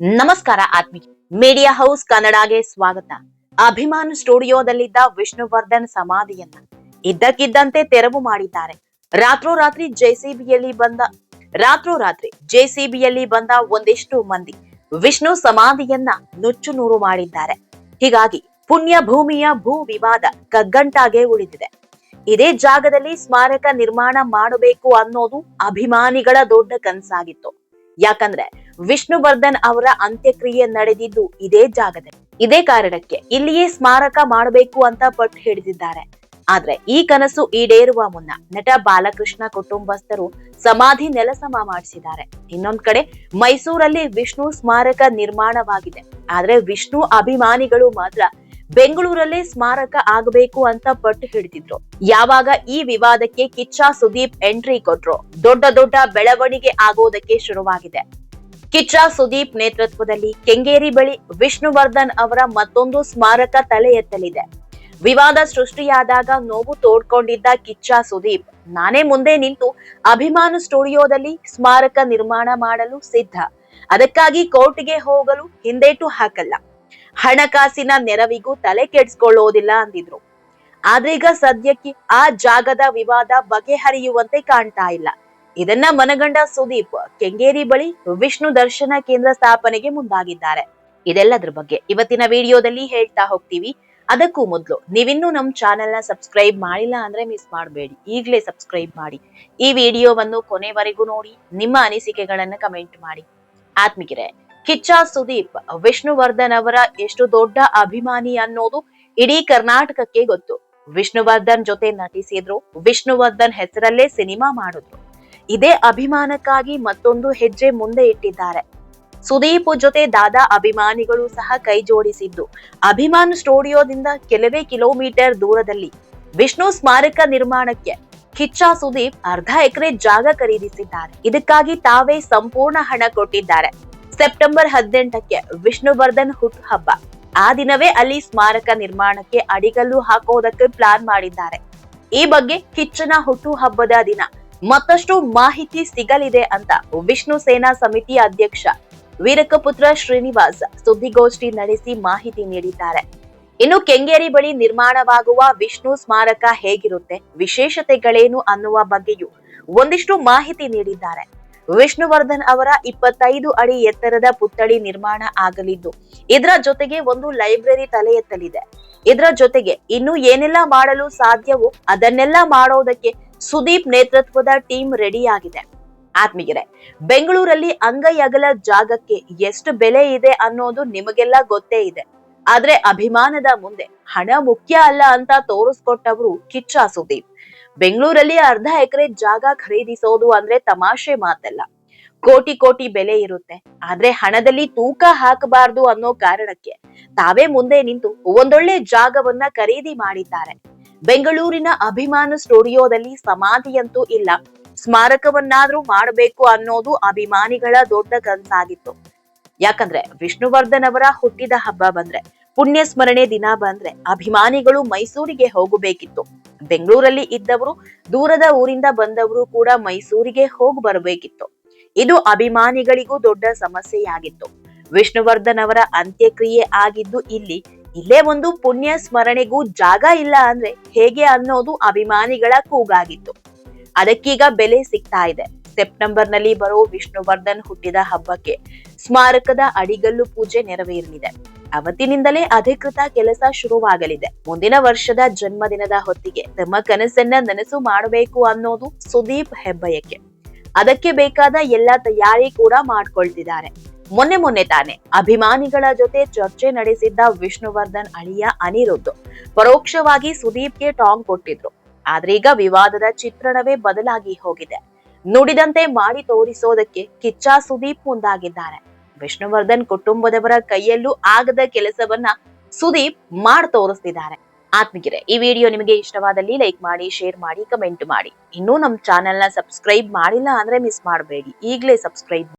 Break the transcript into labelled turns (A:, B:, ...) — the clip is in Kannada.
A: ನಮಸ್ಕಾರ ಆತ್ಮಿ ಮೀಡಿಯಾ ಹೌಸ್ ಕನ್ನಡಗೆ ಸ್ವಾಗತ. ಅಭಿಮಾನ್ ಸ್ಟುಡಿಯೋದಲ್ಲಿದ್ದ ವಿಷ್ಣುವರ್ಧನ್ ಸಮಾಧಿಯನ್ನ ಇದ್ದಕ್ಕಿದ್ದಂತೆ ತೆರವು ಮಾಡಿದ್ದಾರೆ. ರಾತ್ರೋರಾತ್ರಿ ಜೆಸಿಬಿಯಲ್ಲಿ ಬಂದ ರಾತ್ರೋರಾತ್ರಿ ಜೆಸಿಬಿಯಲ್ಲಿ ಬಂದ ಒಂದಿಷ್ಟು ಮಂದಿ ವಿಷ್ಣು ಸಮಾಧಿಯನ್ನ ನುಚ್ಚು ನೂರು ಮಾಡಿದ್ದಾರೆ. ಹೀಗಾಗಿ ಪುಣ್ಯ ಭೂಮಿಯ ಭೂ ವಿವಾದ ಕಗ್ಗಂಟಾಗೆ ಉಳಿದಿದೆ. ಇದೇ ಜಾಗದಲ್ಲಿ ಸ್ಮಾರಕ ನಿರ್ಮಾಣ ಮಾಡಬೇಕು ಅನ್ನೋದು ಅಭಿಮಾನಿಗಳ ದೊಡ್ಡ ಕನಸಾಗಿತ್ತು. ಯಾಕಂದ್ರೆ ವಿಷ್ಣುವರ್ಧನ್ ಅವರ ಅಂತ್ಯಕ್ರಿಯೆ ನಡೆದಿದ್ದು ಇದೇ ಜಾಗದಲ್ಲಿ. ಇದೇ ಕಾರಣಕ್ಕೆ ಇಲ್ಲಿಯೇ ಸ್ಮಾರಕ ಮಾಡಬೇಕು ಅಂತ ಪಟ್ಟು ಹಿಡಿದಿದ್ದಾರೆ ಆದ್ರೆ ಈ ಕನಸು ಈಡೇರುವ ಮುನ್ನ ನಟ ಬಾಲಕೃಷ್ಣ ಕುಟುಂಬಸ್ಥರು ಸಮಾಧಿ ನೆಲಸಮ ಮಾಡಿಸಿದ್ದಾರೆ. ಇನ್ನೊಂದ್ ಕಡೆ ಮೈಸೂರಲ್ಲಿ ವಿಷ್ಣು ಸ್ಮಾರಕ ನಿರ್ಮಾಣವಾಗಿದೆ. ಆದ್ರೆ ವಿಷ್ಣು ಅಭಿಮಾನಿಗಳು ಮಾತ್ರ ಬೆಂಗಳೂರಲ್ಲೇ ಸ್ಮಾರಕ ಆಗಬೇಕು ಅಂತ ಪಟ್ಟು ಹಿಡಿದಿದ್ರು. ಯಾವಾಗ ಈ ವಿವಾದಕ್ಕೆ ಕಿಚ್ಚ ಸುದೀಪ್ ಎಂಟ್ರಿ ಕೊಟ್ರು, ದೊಡ್ಡ ದೊಡ್ಡ ಬೆಳವಣಿಗೆ ಆಗೋದಕ್ಕೆ ಶುರುವಾಗಿದೆ. ಕಿಚ್ಚ ಸುದೀಪ್ ನೇತೃತ್ವದಲ್ಲಿ ಕೆಂಗೇರಿ ಬಳಿ ವಿಷ್ಣುವರ್ಧನ್ ಅವರ ಮತ್ತೊಂದು ಸ್ಮಾರಕ ತಲೆ ಎತ್ತಲಿದೆ ವಿವಾದ ಸೃಷ್ಟಿಯಾದಾಗ ನೋವು ತೋಡ್ಕೊಂಡಿದ್ದ ಕಿಚ್ಚ ಸುದೀಪ್ ನಾನೇ ಮುಂದೆ ನಿಂತು ಅಭಿಮಾನ ಸ್ಟುಡಿಯೋದಲ್ಲಿ ಸ್ಮಾರಕ ನಿರ್ಮಾಣ ಮಾಡಲು ಸಿದ್ಧ. ಅದಕ್ಕಾಗಿ ಕೋರ್ಟ್ಗೆ ಹೋಗಲು ಹಿಂದೇಟು ಹಾಕಲ್ಲ. ಹಣಕಾಸಿನ ನೆರವಿಗೂ ತಲೆ ಕೆಡಿಸ್ಕೊಳ್ಳೋದಿಲ್ಲ ಅಂದಿದ್ರು. ಆದ್ರೆ ಈಗ ಸದ್ಯಕ್ಕೆ ಆ ಜಾಗದ ವಿವಾದ ಬಗೆಹರಿಯುವಂತೆ ಕಾಣ್ತಾ ಇಲ್ಲ. ಇದನ್ನ ಮನಗಂಡ ಸುದೀಪ್ ಕೆಂಗೇರಿ ಬಳಿ ವಿಷ್ಣು ದರ್ಶನ ಕೇಂದ್ರ ಸ್ಥಾಪನೆಗೆ ಮುಂದಾಗಿದ್ದಾರೆ. ಇದೆಲ್ಲದ್ರ ಬಗ್ಗೆ ಇವತ್ತಿನ ವಿಡಿಯೋದಲ್ಲಿ ಹೇಳ್ತಾ ಹೋಗ್ತೀವಿ. ಅದಕ್ಕೂ ಮೊದಲು ನೀವಿನ್ನೂ ನಮ್ಮ ಚಾನೆಲ್ನ ಸಬ್ಸ್ಕ್ರೈಬ್ ಮಾಡಿಲ್ಲ ಅಂದ್ರೆ ಮಿಸ್ ಮಾಡಬೇಡಿ. ಈಗಲೇ ಸಬ್ಸ್ಕ್ರೈಬ್ ಮಾಡಿ. ಈ ವಿಡಿಯೋವನ್ನು ಕೊನೆವರೆಗೂ ನೋಡಿ, ನಿಮ್ಮ ಅನಿಸಿಕೆಗಳನ್ನು ಕಮೆಂಟ್ ಮಾಡಿ. ಆತ್ಮಿಕರೆ ಕಿಚ್ಚ ಸುದೀಪ್, ವಿಷ್ಣುವರ್ಧನ್ ಅವರ ಎಷ್ಟು ದೊಡ್ಡ ಅಭಿಮಾನಿ ಅನ್ನೋದು ಇಡೀ ಕರ್ನಾಟಕಕ್ಕೆ ಗೊತ್ತು. ವಿಷ್ಣುವರ್ಧನ್ ಜೊತೆ ನಟಿಸಿದ್ರು, ವಿಷ್ಣುವರ್ಧನ್ ಹೆಸರಲ್ಲೇ ಸಿನಿಮಾ ಮಾಡಿದ್ರು. ಇದೇ ಅಭಿಮಾನಕ್ಕಾಗಿ ಮತ್ತೊಂದು ಹೆಜ್ಜೆ ಮುಂದೆ ಇಟ್ಟಿದ್ದಾರೆ. ಸುದೀಪ್ ಜೊತೆ ದಾದಾ ಅಭಿಮಾನಿಗಳು ಸಹ ಕೈ ಜೋಡಿಸಿದ್ದು. ಅಭಿಮಾನ್ ಸ್ಟುಡಿಯೋದಿಂದ ಕೆಲವೇ ಕಿಲೋಮೀಟರ್ ದೂರದಲ್ಲಿ ವಿಷ್ಣು ಸ್ಮಾರಕ ನಿರ್ಮಾಣಕ್ಕೆ ಕಿಚ್ಚ ಸುದೀಪ್ ಅರ್ಧ ಎಕರೆ ಜಾಗ ಖರೀದಿಸಿದ್ದಾರೆ. ಇದಕ್ಕಾಗಿ ತಾವೇ ಸಂಪೂರ್ಣ ಹಣ ಕೊಟ್ಟಿದ್ದಾರೆ. ಸೆಪ್ಟೆಂಬರ್ ಹದಿನೆಂಟಕ್ಕೆ ವಿಷ್ಣುವರ್ಧನ್ ಹುಟ್ಟು ಹಬ್ಬ. ಆ ದಿನವೇ ಅಲ್ಲಿ ಸ್ಮಾರಕ ನಿರ್ಮಾಣಕ್ಕೆ ಅಡಿಗಲ್ಲು ಹಾಕೋದಕ್ಕೆ ಪ್ಲಾನ್ ಮಾಡಿದ್ದಾರೆ. ಈ ಬಗ್ಗೆ ಕಿಚ್ಚನ ಹುಟ್ಟು ಹಬ್ಬದ ದಿನ. ಮತ್ತಷ್ಟು ಮಾಹಿತಿ ಸಿಗಲಿದೆ ಅಂತ ವಿಷ್ಣು ಸೇನಾ ಸಮಿತಿ ಅಧ್ಯಕ್ಷ ವೀರಕಪುತ್ರ ಶ್ರೀನಿವಾಸ್ ಸುದ್ದಿಗೋಷ್ಠಿ ನಡೆಸಿ ಮಾಹಿತಿ ನೀಡಿದ್ದಾರೆ. ಇನ್ನು ಕೆಂಗೇರಿ ಬಳಿ ನಿರ್ಮಾಣವಾಗುವ ವಿಷ್ಣು ಸ್ಮಾರಕ ಹೇಗಿರುತ್ತೆ, ವಿಶೇಷತೆಗಳೇನು ಅನ್ನುವ ಬಗ್ಗೆಯೂ ಒಂದಿಷ್ಟು ಮಾಹಿತಿ ನೀಡಿದ್ದಾರೆ. ವಿಷ್ಣುವರ್ಧನ್ ಅವರ ಇಪ್ಪತ್ತೈದು ಅಡಿ ಎತ್ತರದ ಪುತ್ಥಳಿ ನಿರ್ಮಾಣ ಆಗಲಿದ್ದು, ಇದರ ಜೊತೆಗೆ ಒಂದು ಲೈಬ್ರರಿ ತಲೆ ಎತ್ತಲಿದೆ ಇದರ ಜೊತೆಗೆ ಇನ್ನು ಏನೆಲ್ಲ ಮಾಡಲು ಸಾಧ್ಯವೋ ಅದನ್ನೆಲ್ಲ ಮಾಡೋದಕ್ಕೆ ಸುದೀಪ್ ನೇತೃತ್ವದ ಟೀಮ್ ರೆಡಿಯಾಗಿದೆ. ಆತ್ಮೀಯರೇ, ಬೆಂಗಳೂರಲ್ಲಿ ಅಂಗೈಯಗಲ ಜಾಗಕ್ಕೆ ಎಷ್ಟು ಬೆಲೆ ಇದೆ ಅನ್ನೋದು ನಿಮಗೆಲ್ಲ ಗೊತ್ತೇ ಇದೆ. ಆದ್ರೆ ಅಭಿಮಾನದ ಮುಂದೆ ಹಣ ಮುಖ್ಯ ಅಲ್ಲ ಅಂತ ತೋರಿಸ್ಕೊಟ್ಟವರು ಕಿಚ್ಚ ಸುದೀಪ್. ಬೆಂಗಳೂರಲ್ಲಿ ಅರ್ಧ ಎಕರೆ ಜಾಗ ಖರೀದಿಸೋದು ಅಂದ್ರೆ ತಮಾಷೆ ಮಾತಲ್ಲ. ಕೋಟಿ ಕೋಟಿ ಬೆಲೆ ಇರುತ್ತೆ. ಆದ್ರೆ ಹಣದಲ್ಲಿ ತೂಕ ಹಾಕಬಾರದು ಅನ್ನೋ ಕಾರಣಕ್ಕೆ ತಾವೇ ಮುಂದೆ ನಿಂತು ಒಂದೊಳ್ಳೆ ಜಾಗವನ್ನ ಖರೀದಿ ಮಾಡಿದ್ದಾರೆ. ಬೆಂಗಳೂರಿನ ಅಭಿಮಾನ ಸ್ಟುಡಿಯೋದಲ್ಲಿ ಸಮಾಧಿಯಂತೂ ಇಲ್ಲ. ಸ್ಮಾರಕವನ್ನಾದ್ರೂ ಮಾಡಬೇಕು ಅನ್ನೋದು ಅಭಿಮಾನಿಗಳ ದೊಡ್ಡ ಕನಸಾಗಿತ್ತು. ಯಾಕಂದ್ರೆ ವಿಷ್ಣುವರ್ಧನ್ ಅವರ ಹುಟ್ಟಿದ ಹಬ್ಬ ಬಂದ್ರೆ ಪುಣ್ಯ ಸ್ಮರಣೆ ದಿನ ಬಂದ್ರೆ ಅಭಿಮಾನಿಗಳು ಮೈಸೂರಿಗೆ ಹೋಗಬೇಕಿತ್ತು. ಬೆಂಗಳೂರಲ್ಲಿ ಇದ್ದವರು, ದೂರದ ಊರಿಂದ ಬಂದವರು ಕೂಡ ಮೈಸೂರಿಗೆ ಹೋಗಿ ಬರಬೇಕಿತ್ತು. ಇದು ಅಭಿಮಾನಿಗಳಿಗೂ ದೊಡ್ಡ ಸಮಸ್ಯೆಯಾಗಿತ್ತು. ವಿಷ್ಣುವರ್ಧನ್ ಅವರ ಅಂತ್ಯಕ್ರಿಯೆ ಆಗಿದ್ದು ಇಲ್ಲಿ ಇಲ್ಲೇ ಒಂದು ಪುಣ್ಯ ಸ್ಮರಣೆಗೂ ಜಾಗ ಇಲ್ಲ ಅಂದ್ರೆ ಹೇಗೆ ಅನ್ನೋದು ಅಭಿಮಾನಿಗಳ ಕೂಗಾಗಿತ್ತು. ಅದಕ್ಕೀಗ ಬೆಲೆ ಸಿಗ್ತಾ ಇದೆ. ಸೆಪ್ಟೆಂಬರ್ನಲ್ಲಿ ಬರೋ ವಿಷ್ಣುವರ್ಧನ್ ಹುಟ್ಟಿದ ಹಬ್ಬಕ್ಕೆ ಸ್ಮಾರಕದ ಅಡಿಗಲ್ಲು ಪೂಜೆ ನೆರವೇರಲಿದೆ. ಅವತ್ತಿನಿಂದಲೇ ಅಧಿಕೃತ ಕೆಲಸ ಶುರುವಾಗಲಿದೆ. ಮುಂದಿನ ವರ್ಷದ ಜನ್ಮದಿನದ ಹೊತ್ತಿಗೆ ತಮ್ಮ ಕನಸನ್ನ ನನಸು ಮಾಡಬೇಕು ಅನ್ನೋದು ಸುದೀಪ್ ಹೆಬ್ಬಯಕ್ಕೆ. ಅದಕ್ಕೆ ಬೇಕಾದ ಎಲ್ಲಾ ತಯಾರಿ ಕೂಡ ಮಾಡ್ಕೊಳ್ತಿದ್ದಾರೆ. ಮೊನ್ನೆ ಮೊನ್ನೆ ತಾನೆ ಅಭಿಮಾನಿಗಳ ಜೊತೆ ಚರ್ಚೆ ನಡೆಸಿದ್ದ ವಿಷ್ಣುವರ್ಧನ್ ಅಳಿಯ ಅನಿರುದ್ಧ ಪರೋಕ್ಷವಾಗಿ ಸುದೀಪ್ಗೆ ಟಾಂಗ್ ಕೊಟ್ಟಿದ್ರು. ಆದ್ರೀಗ ವಿವಾದದ ಚಿತ್ರಣವೇ ಬದಲಾಗಿ ಹೋಗಿದೆ. ನುಡಿದಂತೆ ಮಾಡಿ ತೋರಿಸೋದಕ್ಕೆ ಕಿಚ್ಚ ಸುದೀಪ್ ಮುಂದಾಗಿದ್ದಾರೆ. ವಿಷ್ಣುವರ್ಧನ್ ಕುಟುಂಬದವರ ಕೈಯಲ್ಲೂ ಆಗದ ಕೆಲಸವನ್ನ ಸುದೀಪ್ ಮಾಡಿ ತೋರಿಸ್ತಿದ್ದಾರೆ. ಆತ್ಮಿಗೆರೆ ಈ ವಿಡಿಯೋ ನಿಮಗೆ ಇಷ್ಟವಾದಲ್ಲಿ ಲೈಕ್ ಮಾಡಿ, ಶೇರ್ ಮಾಡಿ, ಕಮೆಂಟ್ ಮಾಡಿ. ಇನ್ನೂ ನಮ್ಮ ಚಾನೆಲ್ನ ಸಬ್ಸ್ಕ್ರೈಬ್ ಮಾಡಿಲ್ಲ ಅಂದ್ರೆ ಮಿಸ್ ಮಾಡಬೇಡಿ. ಈಗಲೇ ಸಬ್ಸ್ಕ್ರೈಬ್